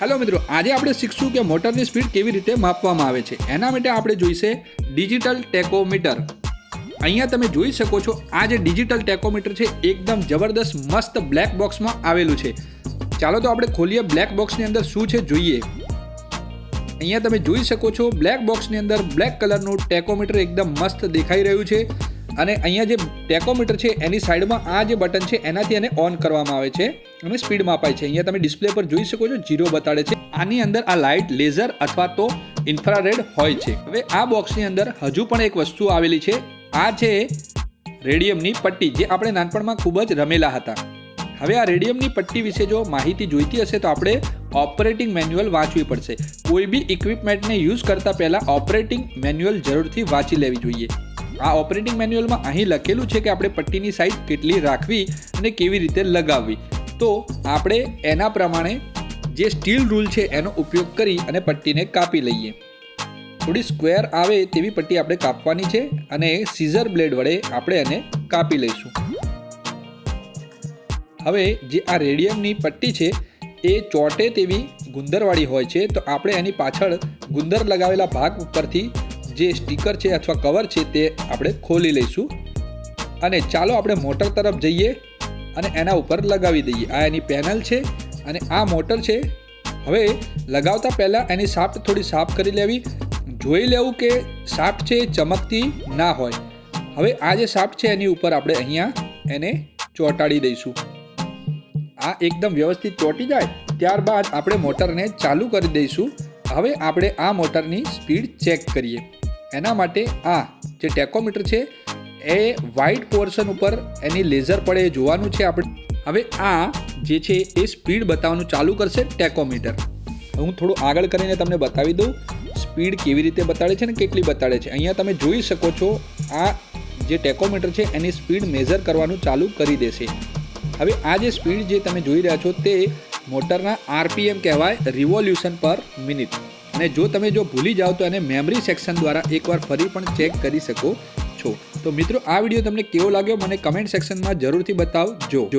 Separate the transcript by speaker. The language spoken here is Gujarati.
Speaker 1: હેલો મિત્રો, આજે આપણે શીખશું કે મોટરની સ્પીડ કેવી રીતે માપવામાં આવે છે. એના માટે આપણે જોઈશે ડિજિટલ ટેકોમીટર. અહીંયા તમે જોઈ શકો છો, આ જે ડિજિટલ ટેકોમીટર છે, એકદમ જબરદસ્ત મસ્ત બ્લેક બોક્સમાં આવેલું છે. ચાલો તો આપણે ખોલીએ બ્લેક બોક્સની અંદર શું છે જોઈએ. અહીંયા તમે જોઈ શકો છો, બ્લેક બોક્સની અંદર બ્લેક કલરનું ટેકોમીટર એકદમ મસ્ત દેખાઈ રહ્યું છે. અને અહીંયા જે ટેકોમીટર છે, એની સાઈડમાં આ જે બટન છે, એનાથી એને ઓન કરવામાં આવે છે અને સ્પીડ માપાય છે. અહીંયા તમે ડિસ્પ્લે પર જોઈ શકો છો જીરો બતાડે છે. આની અંદર આ લાઇટ લેઝર અથવા તો ઇન્ફ્રારેડ હોય છે. હવે આ બોક્સની અંદર હજુ પણ એક વસ્તુ આવેલી છે. આ છે રેડિયમની પટ્ટી, જે આપણે નાનપણમાં ખૂબ જ રમેલા હતા. હવે આ રેડિયમની પટ્ટી વિશે જો માહિતી જોઈતી હશે, તો આપણે ઓપરેટિંગ મેન્યુઅલ વાંચવી પડશે. કોઈ બી ઇક્વિપમેન્ટને યુઝ કરતા પહેલાં ઓપરેટિંગ મેન્યુઅલ જરૂરથી વાંચી લેવી જોઈએ. આ ઓપરેટિંગ મેન્યુઅલમાં અહીં લખેલું છે કે આપણે પટ્ટીની સાઇઝ કેટલી રાખવી અને કેવી રીતે લગાવવી. તો આપણે એના પ્રમાણે જે સ્ટીલ રૂલ છે એનો ઉપયોગ કરી અને પટ્ટીને કાપી લઈએ. થોડી સ્ક્વેર આવે તેવી પટ્ટી આપણે કાપવાની છે અને સીઝર બ્લેડ વડે આપણે એને કાપી લઈશું. હવે જે આ રેડિયમની પટ્ટી છે, એ ચોટે તેવી ગુંદરવાળી હોય છે, તો આપણે એની પાછળ ગુંદર લગાવેલા ભાગ ઉપરથી જે સ્ટીકર છે અથવા કવર છે તે આપણે ખોલી લઈશું. અને ચાલો આપણે મોટર તરફ જઈએ અને એના ઉપર લગાવી દઈએ. આ એની પેનલ છે અને આ મોટર છે. હવે લગાવતા પહેલાં એની સાફ્ટ થોડી સાફ કરી લેવી. જોઈ લેવું કે સાફ્ટ છે ચમકતી ના હોય. હવે આ જે સાફ્ટ છે એની ઉપર આપણે અહીંયા એને ચોંટાડી દઈશું. આ એકદમ વ્યવસ્થિત ચોંટી જાય, ત્યારબાદ આપણે મોટરને ચાલુ કરી દઈશું. હવે આપણે આ મોટરની સ્પીડ ચેક કરીએ. એના માટે આ જે ટેકોમીટર છે, એ વ્હાઇટ પોર્શન ઉપર એની લેઝર પડે એ જોવાનું છે આપણે. હવે આ જે છે, એ સ્પીડ બતાવવાનું ચાલુ કરશે ટેકોમીટર. હું થોડું આગળ કરીને તમને બતાવી દઉં સ્પીડ કેવી રીતે બતાડે છે ને કેટલી બતાડે છે. અહીંયા તમે જોઈ શકો છો, આ જે ટેકોમીટર છે, એની સ્પીડ મેઝર કરવાનું ચાલુ કરી દેશે. હવે આ જે સ્પીડ જે તમે જોઈ રહ્યા છો, તે મોટરના આરપીએમ કહેવાય રિવોલ્યુશન પર મિનિટ અને જો તમે જો ભૂલી જાઓ તો એને મેમરી સેક્શન દ્વારા એકવાર ફરી પણ ચેક કરી શકો છો. તો મિત્રો, આ વીડિયો તમને કેવો લાગ્યો? મને કમેન્ટ સેક્શનમાં જરૂરથી બતાવજો.